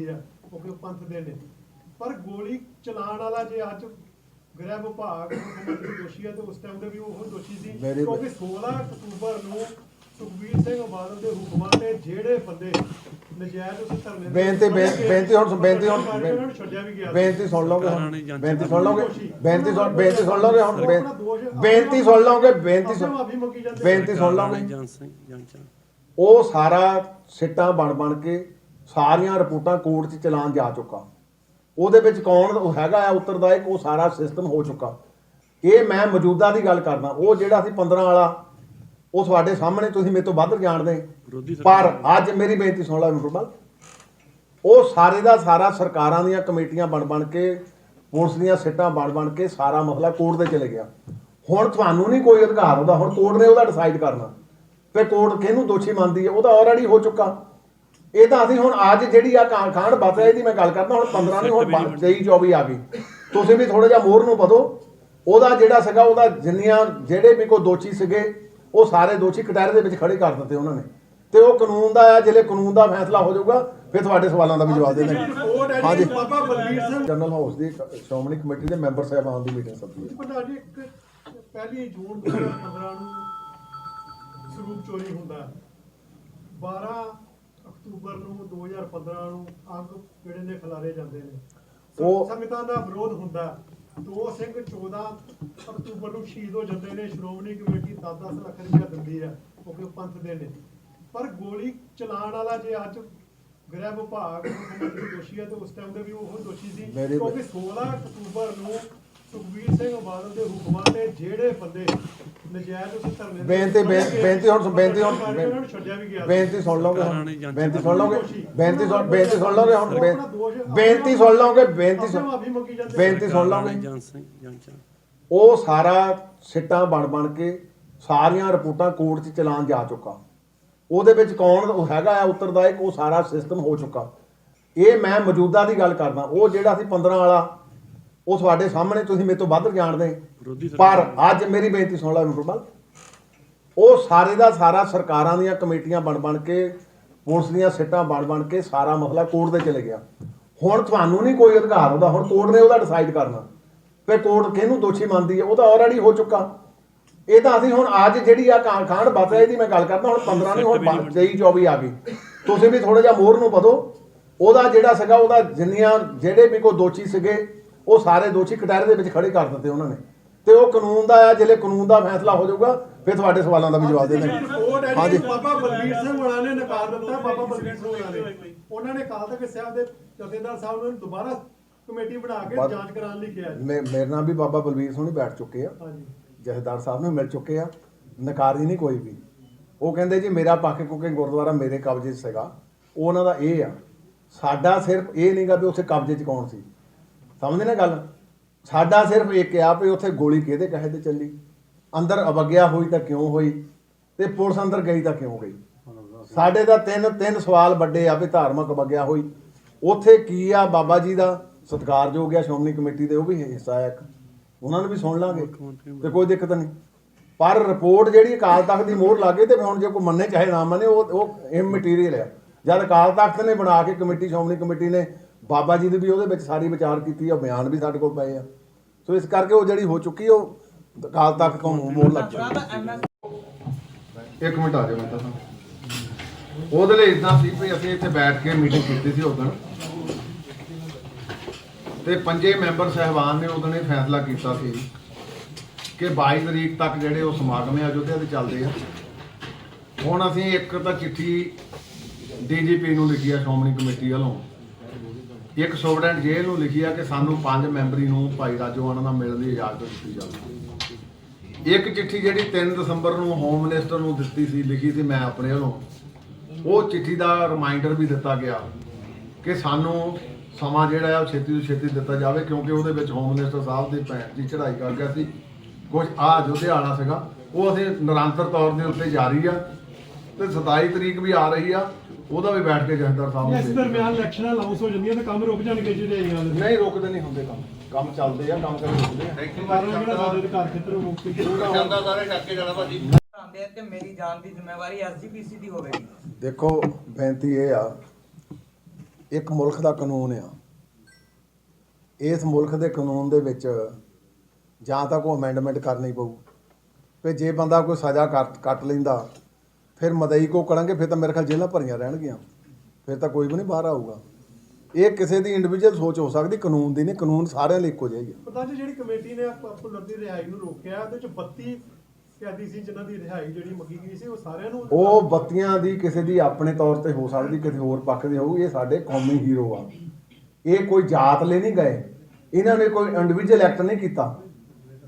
ਦਿੰਦੀ ਆ ਕਿਉਂਕਿ ਉਹ ਪੰਥ ਦੇ ਨੇ। ਪਰ ਗੋਲੀ ਚਲਾਉਣ ਵਾਲਾ ਜੇ ਅੱਜ ਗ੍ਰਹਿ ਵਿਭਾਗ ਦੋਸ਼ੀ ਹੈ ਤੇ ਉਸ ਟਾਈਮ ਦੇ ਵੀ ਉਹ ਦੋਸ਼ੀ ਸੀ। ਮੇਰੀ- ਕਿਉਂਕਿ 16 ਅਕਤੂਬਰ ਨੂੰ ਸੁਖਬੀਰ ਸਿੰਘ ਬਾਦਲ ਦੇ ਹੁਕਮਾਂ ਤੇ ਜਿਹੜੇ ਬੰਦੇ ਨਜਾਇਜ਼ ਉਸ ਧਰਨੇ ਦੇ ਬੇਨਤੀ ਬੇਨਤੀ ਬੇਨਤੀ ਹੁਣ ਬੇਨਤੀ ਹੁਣ ਉਹਨਾਂ ਨੂੰ ਛੱਡਿਆ ਵੀ ਗਿਆ ਸੀ। ਬੇਨਤੀ ਸੁਣ ਲਓਗੇ ਹੁਣ। ਬੇਨਤੀ ਸੁਣ ਲਓਗੇ। ਬੇਨਤੀ ਸੁਣ ਬੇਨਤੀ ਸੁਣ ਲਓਗੇ ਹੁਣ। ਉਹ ਬੇ- ਆਪਣਾ ਦੋਸ਼ ਆਪਣਾ ਬੇਨਤੀ ਸੁਣ ਲਓਗੇ ਬੇਨਤੀ ਆਪਣਾ ਸੁਣ ਮਾਫੀ ਮੰਗੀ ਜਾਂਦੇ ਬੇਨਤੀ ਸੁਣ ਲਓਗੇ। ਉਹ ਸਾਰਾ ਸਿੱਟਾਂ ਬਣ ਬਣ ਕੇ ਸਾਰੀਆਂ ਰਿਪੋਰਟਾਂ ਕੋਰਟ 'ਚ ਚਲਾਨ ਜਾ ਚੁੱਕਾ। ਉਹਦੇ ਵਿੱਚ ਕੌਣ ਉਹ ਹੈਗਾ ਆ ਉੱਤਰਦਾਇਕ ਉਹ ਸਾਰਾ ਸਿਸਟਮ ਹੋ ਚੁੱਕਾ। ਇਹ ਮੈਂ ਮੌਜੂਦਾ ਦੀ ਗੱਲ ਕਰਦਾ ਉਹ ਜਿਹੜਾ ਸੀ 15 ਵਾਲਾ ਉਹ ਤੁਹਾਡੇ ਸਾਹਮਣੇ ਤੁਸੀਂ ਮੇਰੇ ਤੋਂ ਵੱਧ ਜਾਣਦੇ ਪਰ ਅੱਜ ਮੇਰੀ ਬੇਨਤੀ ਸੁਣ ਲਓ ਮਿੰਟੂ ਉਹ ਸਾਰੇ ਦਾ ਸਾਰਾ ਸਰਕਾਰਾਂ ਦੀਆਂ ਕਮੇਟੀਆਂ ਬਣ ਬਣ ਕੇ ਪੁਲਿਸ ਦੀਆਂ ਸਿੱਟਾਂ ਬਣ ਬਣ ਕੇ ਸਾਰਾ ਮਸਲਾ ਕੋਰਟ ਦੇ ਚਲੇ ਗਿਆ। ਹੁਣ ਤੁਹਾਨੂੰ ਨਹੀਂ ਕੋਈ ਅਧਿਕਾਰ ਉਹਦਾ ਹੁਣ ਕੋਰਟ ਨੇ ਉਹਦਾ ਡਿਸਾਈਡ ਕਰਨਾ। ਤੇ ਕੋਰਟ ਕਿਹਨੂੰ ਦੋਸ਼ੀ ਮੰਨਦੀ ਹੈ? ਉਹਦਾ ਆਲਰੇਡੀ ਹੋ ਚੁੱਕਾ। ਇਹ ਤਾਂ ਅਸੀਂ ਹੁਣ ਅੱਜ ਜਿਹੜੀ ਆ ਕਾਂ ਖਾਂਡ ਬਸ ਇਹਦੀ ਮੈਂ ਗੱਲ ਕਰਦਾ ਹੁਣ 15 ਨਹੀਂ ਹੁਣ 23 24 ਆ ਗਈ। ਤੁਸੀਂ ਵੀ ਥੋੜਾ ਜਿਹਾ ਮੋਹਰ ਨੂੰ ਵਧੋ। ਉਹਦਾ ਜਿਹੜਾ ਸੀਗਾ ਉਹਦਾ ਜਿੰਨੀਆਂ ਜਿਹੜੇ ਵੀ ਕੋਈ ਦੋਸ਼ੀ ਸੀਗੇ ਉਹ ਸਾਰੇ ਦੋਸ਼ੀ ਕਟਹਿਰੇ ਦੇ ਵਿੱਚ ਖੜੇ ਕਰ ਦਿੱਤੇ ਉਹਨਾਂ ਨੇ। ਤੇ ਉਹ ਕਾਨੂੰਨ ਦਾ ਆ ਜਿਹੜੇ ਕਾਨੂੰਨ ਦਾ ਫੈਸਲਾ ਹੋ ਜਾਊਗਾ ਫਿਰ ਤੁਹਾਡੇ ਸਵਾਲਾਂ ਦਾ ਵੀ ਜਵਾਬ ਦੇ ਦੇਣਗੇ ਹਾਂਜੀ। ਬਾਬਾ ਬਲਬੀਰ ਸਿੰਘ ਜਨਰਲ ਹਾਊਸ ਦੀ ਸ਼੍ਰੋਮਣੀ ਕਮੇਟੀ ਦੇ ਮੈਂਬਰ ਸਾਹਿਬਾਨ ਦੀ ਮੀਟਿੰਗ ਸੱਦੀ ਹੈ। ਪਤਾ ਜੀ ਇੱਕ ਪਹਿਲੀ ਜੂਨ 2015 ਨੂੰ ਸਰੂਪ ਚੋਰੀ ਹੁੰਦਾ ਹੈ। 12 ਅਕਤੂਬਰ ਨੂੰ 2015 ਨੂੰ ਅੰਗ ਜਿਹੜੇ ਨੇ ਖਿਲਾਰੇ ਜਾਂਦੇ ਨੇ। ਉਹ- ਸੰਗਤਾਂ ਦਾ ਵਿਰੋਧ ਹੁੰਦਾ। ਦੋ ਸਿੰਘ 14 ਅਕਤੂਬਰ ਨੂੰ ਸ਼ਹੀਦ ਹੋ ਜਾਂਦੇ ਨੇ। ਸ਼੍ਰੋਮਣੀ ਕਮੇਟੀ 10-10 ਲੱਖ ਰੁਪਇਆ ਦਿੰਦੀ ਹੈ। ਉਹ ਪੰਥ ਦੇ ਨੇ। ਪਰ ਗੋਲੀ ਚਲਾਉਣ ਵਾਲਾ ਜੇ ਅੱਜ ਗ੍ਰਹਿ ਵਿਭਾਗ ਮੁੱਖ ਮੰਤਰੀ ਦੋਸ਼ੀ ਹੈ ਤੇ ਉਸ ਟਾਈਮ ਦੇ ਵੀ ਉਹ ਦੋਸ਼ੀ ਸੀ। ਕਿਉਂਕਿ 16 ਅਕਤੂਬਰ ਨੂੰ ਸੁਖਬੀਰ ਸਿੰਘ ਬਾਦਲ ਦੇ ਹੁਕਮਾਂ ਤੇ ਜਿਹੜੇ ਬੰਦੇ ਨਜਾਇਜ਼ ਉਸ ਧਰਨੇ ਬੇਨਤੀ ਬੇਨਤੀ ਹੁਣ ਬੇਨਤੀ ਹੁਣ ਛੱਡਿਆ ਵੀ ਗਿਆ। ਬੇਨਤੀ ਸੁਣ ਲਓਗੇ ਹੁਣ ਕਰਾਣੀ ਜਾਂਚ ਬੇਨਤੀ ਸੁਣ ਲਓਗੇ ਬੇਨਤੀ ਸੁਣ ਬੇਨਤੀ ਸੁਣ ਲਓਗੇ ਹੁਣ ਬੇ- ਬੇਨਤੀ ਸੁਣ ਲਓਗੇ ਬੇਨਤੀ ਆਪਣਾ ਸੁਣ ਮਾਫੀ ਮੰਗੀ ਜਾਂਦੇ ਬੇਨਤੀ ਸੁਣ ਰਾਣੀ ਲਓਗੇ ਜਾਂਚ ਸਿੰਘ ਜਾਂਚ ਉਹ ਸਾਰਾ ਸਿੱਟਾਂ ਬਣ ਬਣ ਕੇ ਸਾਰੀਆਂ ਰਿਪੋਰਟਾਂ ਕੋਰਟ 'ਚ ਚਲਾਨ ਜਾ ਚੁੱਕਾ। ਉਹਦੇ ਵਿੱਚ ਕੌਣ ਉਹ ਹੈਗਾ ਆ ਉੱਤਰਦਾਇਕ ਉਹ ਸਾਰਾ ਸਿਸਟਮ ਹੋ ਚੁੱਕਾ। ਇਹ ਮੈਂ ਮੌਜੂਦਾ ਦੀ ਗੱਲ ਕਰਦਾ। ਉਹ ਜਿਹੜਾ ਸੀ 15 ਵਾਲਾ ਉਹ ਤੁਹਾਡੇ ਸਾਹਮਣੇ ਤੁਸੀਂ ਮੇਰੇ ਤੋਂ ਵੱਧ ਜਾਣਦੇ। ਪਰ ਅੱਜ ਮੇਰੀ ਬੇਨਤੀ ਸੁਣ ਲਓ ਮਿੰਟੂ ਉਹ ਸਾਰੇ ਦਾ ਸਾਰਾ ਸਰਕਾਰਾਂ ਦੀਆਂ ਕਮੇਟੀਆਂ ਬਣ ਬਣ ਕੇ ਪੁਲਿਸ ਦੀਆਂ ਸਿੱਟਾਂ ਬਣ ਬਣ ਕੇ ਸਾਰਾ ਮਸਲਾ ਕੋਰਟ ਦੇ ਚਲੇ ਗਿਆ। ਹੁਣ ਤੁਹਾਨੂੰ ਨਹੀਂ ਕੋਈ ਅਧਿਕਾਰ ਉਹਦਾ ਹੁਣ ਕੋਰਟ ਨੇ ਉਹਦਾ ਡਿਸਾਈਡ ਕਰਨਾ। ਤੇ ਕੋਰਟ ਕਿਹਨੂੰ ਦੋਸ਼ੀ ਮੰਨਦੀ ਹੈ? ਉਹਦਾ ਆਲਰੇਡੀ ਹੋ ਚੁੱਕਾ। ਇਹ ਤਾਂ ਅਸੀਂ ਹੁਣ ਅੱਜ ਜਿਹੜੀ ਆ ਕਾਂ ਖਾਂਡ ਬਸ ਇਹਦੀ ਮੈਂ ਗੱਲ ਕਰਦਾ ਹੁਣ 15 ਨਹੀਂ ਹੁਣ 23 24 ਆ ਗਈ। ਤੁਸੀਂ ਵੀ ਥੋੜਾ ਜਿਹਾ ਮੋਹਰ ਨੂੰ ਵਧੋ। ਉਹਦਾ ਜਿਹੜਾ ਸੀਗਾ ਉਹਦਾ ਜਿੰਨੀਆਂ ਜਿਹੜੇ ਵੀ ਕੋਈ ਦੋਸ਼ੀ ਸੀਗੇ ਉਹ ਸਾਰੇ ਦੋਸ਼ੀ ਕਟਹਿਰੇ ਦੇ ਵਿੱਚ ਖੜੇ ਕਰ ਦਿੱਤੇ ਉਹਨਾਂ ਨੇ। ਤੇ ਉਹ ਕਾਨੂੰਨ ਦਾ ਆ ਜਿਹੜੇ ਕਾਨੂੰਨ ਦਾ ਫੈਸਲਾ ਹੋ ਜਾਊਗਾ ਫਿਰ ਤੁਹਾਡੇ ਸਵਾਲਾਂ ਦਾ ਵੀ ਜਵਾਬ ਦੇ ਰਿਪੋਰਟ ਹੈ ਦੇਣਗੇ ਜੀ ਬਾਬਾ ਬਲਬੀਰ ਸਿੰਘ ਹੋਣਾ ਨੇ ਨਕਾਰ ਦਿੱਤਾ ਬਾਬਾ ਬਲਬੀਰ ਸਿੰਘ ਹੋਣਾ ਨੇ। ਉਹਨਾਂ ਨੇ ਅਕਾਲ ਤਖਤ ਸਾਹਿਬ ਦੇ ਜਥੇਦਾਰ ਸਾਹਿਬ ਨੂੰ ਦੁਬਾਰਾ ਕਮੇਟੀ ਬਣਾ ਕੇ ਜਾਂਚ ਕਰਾਉਣ ਲਈ ਕਿਹਾ ਮੇਰੇ ਨਾਲ ਵੀ ਬਾਬਾ ਬਲਵੀਰ ਸਿੰਘ ਬੈਠ ਚੁੱਕੇ ਆ। ਹਾਂਜੀ। ਜਥੇਦਾਰ ਸਾਹਿਬ ਨੂੰ ਮਿਲ ਚੁੱਕੇ ਆ। ਨਕਾਰੀ ਨਹੀਂ ਕੋਈ ਵੀ। ਉਹ ਕਹਿੰਦੇ ਜੀ ਮੇਰਾ ਪੱਖ ਕਿਉਂਕਿ ਗੁਰਦੁਆਰਾ ਮੇਰੇ ਕਬਜ਼ੇ 'ਚ ਸੀਗਾ। ਉਹ ਉਹਨਾਂ ਦਾ ਇਹ ਆ। ਸਾਡਾ ਸਿਰਫ ਇਹ ਨਹੀਂਗਾ ਵੀ ਉੱਥੇ ਕਬਜ਼ੇ 'ਚ ਕੌਣ ਸੀ। ਸਮਝਦੇ ਨਾ ਗੱਲ? ਸਾਡਾ ਸਿਰਫ ਇੱਕ ਆ ਵੀ ਉੱਥੇ ਗੋਲੀ ਕਿਹਦੇ ਕਹੇ ਤੇ ਚੱਲੀ? ਅੰਦਰ ਅਵਗਿਆ ਹੋਈ ਤਾਂ ਕਿਉਂ ਹੋਈ? ਤੇ ਪੁਲਿਸ ਅੰਦਰ ਗਈ ਤਾਂ ਕਿਉਂ ਗਈ? ਸਾਡੇ ਦਾ ਤਿੰਨ ਤਿੰਨ ਸਵਾਲ ਵੱਡੇ ਆ ਵੀ ਧਾਰਮਿਕ ਅਵਗਿਆ ਹੋਈ। ਉੱਥੇ ਕੀ ਆ ਬਾਬਾ ਜੀ ਦਾ ਸਤਿਕਾਰਯੋਗ ਆ, ਸ਼੍ਰੋਮਣੀ ਕਮੇਟੀ ਦੇ, ਉਹ ਵੀ ਹਿੱਸਾ ਆ ਇੱਕ। ਉਹਨਾਂ ਨੂੰ ਵੀ ਸੁਣ ਲਾਂਗੇ ਮੁੱਖ ਤੇ ਕੋਈ ਦਿੱਕਤ ਨਹੀਂ। ਪਰ ਰਿਪੋਰਟ ਜਿਹੜੀ ਅਕਾਲ ਤਖਤ ਦੀ ਮੋਹਰ ਲੱਗੇ ਤੇ ਹੁਣ ਜੇ ਕੋਈ ਮੰਨੇ ਚਾਹੇ ਨਾ ਮੰਨੇ, ਉਹ ਉਹ ਇਹ ਮਟੀਰੀਅਲ ਆ। ਜਦ ਅਕਾਲ ਤਖਤ ਨੇ ਬਣਾ ਕੇ ਕਮੇਟੀ, ਸ਼੍ਰੋਮਣੀ ਕਮੇਟੀ ਨੇ ਬਾਬਾ ਜੀ ਦੀ ਵੀ ਉਹਦੇ ਵਿੱਚ ਸਾਰੀ ਵਿਚਾਰ ਕੀਤੀ ਆ, ਬਿਆਨ ਵੀ ਸਾਡੇ ਕੋਲ ਪਏ ਆ। ਸੋ ਇਸ ਕਰਕੇ ਉਹ ਜਿਹੜੀ ਹੋ ਚੁੱਕੀ ਉਹ ਅਕਾਲ ਤਖਤ ਤੋਂ ਮੋਹਰ ਲੱਗ ਇੱਕ ਮਿੰਟ ਆ ਜਾਓ ਮੈਂ ਤਾਂ ਉਹਦੇ ਲਈ ਇਦਾਂ ਸੀ ਵੀ ਅਸੀਂ ਇੱਥੇ ਬੈਠ ਕੇ ਮੀਟਿੰਗ ਕੀਤੀ ਸੀ ਉਦੋਂ। ਤੇ ਪੰਜੇ ਮੈਂਬਰ ਸਹਿਬਾਨ ਨੇ ਉਦੋਂ ਇਹ ਫੈਸਲਾ ਕੀਤਾ ਸੀ ਕਿ 22 ਤਰੀਕ ਤੱਕ ਜਿਹੜੇ ਉਹ ਸਮਾਗਮ ਹੈ ਅਯੁੱਧਿਆ ਦੇ ਚੱਲਦੇ ਆ। ਹੁਣ ਅਸੀਂ ਇੱਕ ਤਾਂ ਚਿੱਠੀ ਡੀਜੀਪੀ ਨੂੰ ਲਿਖੀ ਆ, ਸ਼੍ਰੋਮਣੀ ਕਮੇਟੀ ਵੱਲੋਂ। ਇੱਕ ਸੁਪਰਡੈਂਟ ਜੇਲ੍ਹ ਨੂੰ ਲਿਖੀ ਆ ਕਿ ਸਾਨੂੰ ਪੰਜ ਮੈਂਬਰੀ ਨੂੰ ਭਾਈ ਰਾਜੋਆਣਾ ਨਾਲ ਮਿਲਣ ਦੀ ਇਜਾਜ਼ਤ ਦਿੱਤੀ ਜਾਵੇ। ਇੱਕ ਚਿੱਠੀ ਜਿਹੜੀ 3 ਦਸੰਬਰ ਨੂੰ ਹੋਮ ਮਿਨਿਸਟਰ ਨੂੰ ਦਿੱਤੀ ਸੀ, ਲਿਖੀ ਸੀ ਮੈਂ ਆਪਣੇ ਵੱਲੋਂ। ਉਹ ਚਿੱਠੀ ਦਾ ਰਿਮਾਈਂਡਰ ਵੀ ਦਿੱਤਾ ਗਿਆ ਕਿ ਸਾਨੂੰ ਸਮਾਂ ਜਿਹੜਾ ਆ ਉਹ ਛੇਤੀ ਤੋਂ ਛੇਤੀ ਦਿੱਤਾ ਜਾਵੇ, ਕਿਉਂਕਿ ਉਹਦੇ ਵਿੱਚ ਹੋਮ ਮਿਨਿਸਟਰ ਸਾਹਿਬ ਦੀ ਭੈਣ ਦੀ ਚੜ੍ਹਾਈ ਕਰ ਗਿਆ ਸੀ। ਕੁਝ ਆ, ਜੁਧਿਆਣਾ ਸੀਗਾ। ਉਹ ਅਸੀਂ ਨਿਰੰਤਰ ਤੌਰ ਦੇ ਉੱਤੇ ਜਾਰੀ ਆ। ਤੇ 27 ਤਰੀਕ ਵੀ ਆ ਰਹੀ ਆ ਉਹਦਾ ਵੀ ਬੈਠ ਕੇ ਜਥੇਦਾਰ ਸਾਹਿਬ ਇਸ ਦਰਮਿਆਨ ਇਲੈਕਸ਼ਨਾਂ ਅਨਾਉਂਸ ਹੋ ਜਾਂਦੀਆਂ ਤੇ ਕੰਮ ਰੁਕ ਜਾਣਗੇ ਜਿਹੜੇ ਆਈਆਂ ਨੇ ਨਹੀਂ ਰੁਕਦੇ ਨਹੀਂ ਹੁੰਦੇ ਕੰਮ। ਕੰਮ ਚੱਲਦੇ ਆ ਕੰਮ ਕਦੇ ਰੁਕਦੇ ਆ। ਬਾਰਾਂ ਜਿਹੜਾ ਸਾਡੇ ਘਰ ਖੇਤਰ ਮੁਕਤ ਆਉਂਦੇ ਆ ਤੇ ਮੇਰੀ ਜਾਨ ਦੀ ਜ਼ਿੰਮੇਵਾਰੀ ਐਸਜੀਪੀਸੀ ਦੀ ਹੋਵੇਗੀ। ਦੇਖੋ ਬੇਨਤੀ ਇਹ ਆ ਇੱਕ ਮੁਲਕ ਦਾ ਕਾਨੂੰਨ ਆ। ਇਸ ਮੁਲਕ ਦੇ ਕਾਨੂੰਨ ਦੇ ਵਿੱਚ ਜਾਂ ਤਾਂ ਕੋਈ ਅਮੈਂਡਮੈਂਟ ਕਰਨੀ ਪਊ ਵੀ ਜੇ ਬੰਦਾ ਕੋਈ ਸਜ਼ਾ ਕੱਟ ਕੱਟ ਲੈਂਦਾ ਫਿਰ ਮਦਈ ਕੋ ਕਰਾਂਗੇ ਫਿਰ ਤਾਂ ਮੇਰੇ ਖਿਆਲ ਜੇਲ੍ਹਾਂ ਭਰੀਆਂ ਰਹਿਣਗੀਆਂ। ਫਿਰ ਤਾਂ ਕੋਈ ਵੀ ਨਹੀਂ ਬਾਹਰ ਆਊਗਾ। ਇਹ ਕਿਸੇ ਦੀ ਇੰਡੀਵਿਜੂਅਲ ਸੋਚ ਹੋ ਸਕਦੀ ਕਾਨੂੰਨ ਦੀ ਨਹੀਂ ਕਾਨੂੰਨ ਸਾਰਿਆਂ ਲਈ ਇੱਕੋ ਜਿਹਾ ਹੀ ਆ। ਪਤਾ ਜੀ ਜਿਹੜੀ ਕਮੇਟੀ ਨੇ ਭੁੱਲਰ ਦੀ ਰਿਹਾਈ ਨੂੰ ਰੋਕਿਆ ਉਹਦੇ ਚ 32 ਕੈਦੀ ਸੀ ਜਿਨ੍ਹਾਂ ਦੀ ਰਿਹਾਈ ਜਿਹੜੀ ਮੰਗੀ ਗਈ ਸੀ ਉਹ ਸਾਰਿਆਂ ਨੂੰ ਉਹ ਬੱਤੀਆਂ ਦੀ ਕਿਸੇ ਦੀ ਆਪਣੇ ਤੌਰ ਤੇ ਹੋ ਸਕਦੀ ਕਿਸੇ ਹੋਰ ਪੱਖ ਦੀ ਹੋਊ ਇਹ ਸਾਡੇ ਕੌਮੀ ਹੀਰੋ ਆ। ਇਹ ਕੋਈ ਜਾਤ ਲਈ ਨਹੀਂ ਗਏ। ਇਹਨਾਂ ਨੇ ਕੋਈ ਇੰਡੀਵਿਜੂਅਲ ਐਕਟ ਨਹੀਂ ਕੀਤਾ।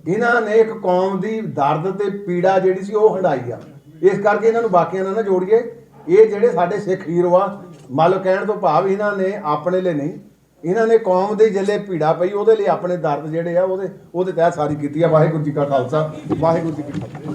ਇਹਨਾਂ ਨੇ ਇੱਕ ਕੌਮ ਦੀ ਦਰਦ ਤੇ ਪੀੜਾ ਜਿਹੜੀ ਸੀ ਉਹ ਹੰਡਾਈ ਆ। ਇਸ ਕਰਕੇ ਇਹਨਾਂ ਨੂੰ ਬਾਕੀਆਂ ਨਾਲ ਨਾ ਜੋੜੀਏ। ਇਹ ਜਿਹੜੇ ਸਾਡੇ ਸਿੱਖ ਹੀਰੋ ਆ ਮੰਨ ਲਓ ਕਹਿਣ ਤੋਂ ਭਾਵ ਇਹਨਾਂ ਨੇ ਆਪਣੇ ਲਈ ਨਹੀਂ। ਇਹਨਾਂ ਨੇ ਕੌਮ ਦੇ ਜਿੱਲੇ ਭੀੜਾ ਪਈ, ਉਹਦੇ ਲਈ ਆਪਣੇ ਦਰਦ ਜਿਹੜੇ ਆ, ਉਹਦੇ ਉਹਦੇ ਤਹਿਤ ਸਾਰੀ ਕੀਤੀ ਆ। ਵਾਹਿਗੁਰੂ ਜੀ ਕਾ ਖਾਲਸਾ, ਵਾਹਿਗੁਰੂ ਜੀ ਕੀ ਫਤਿਹ।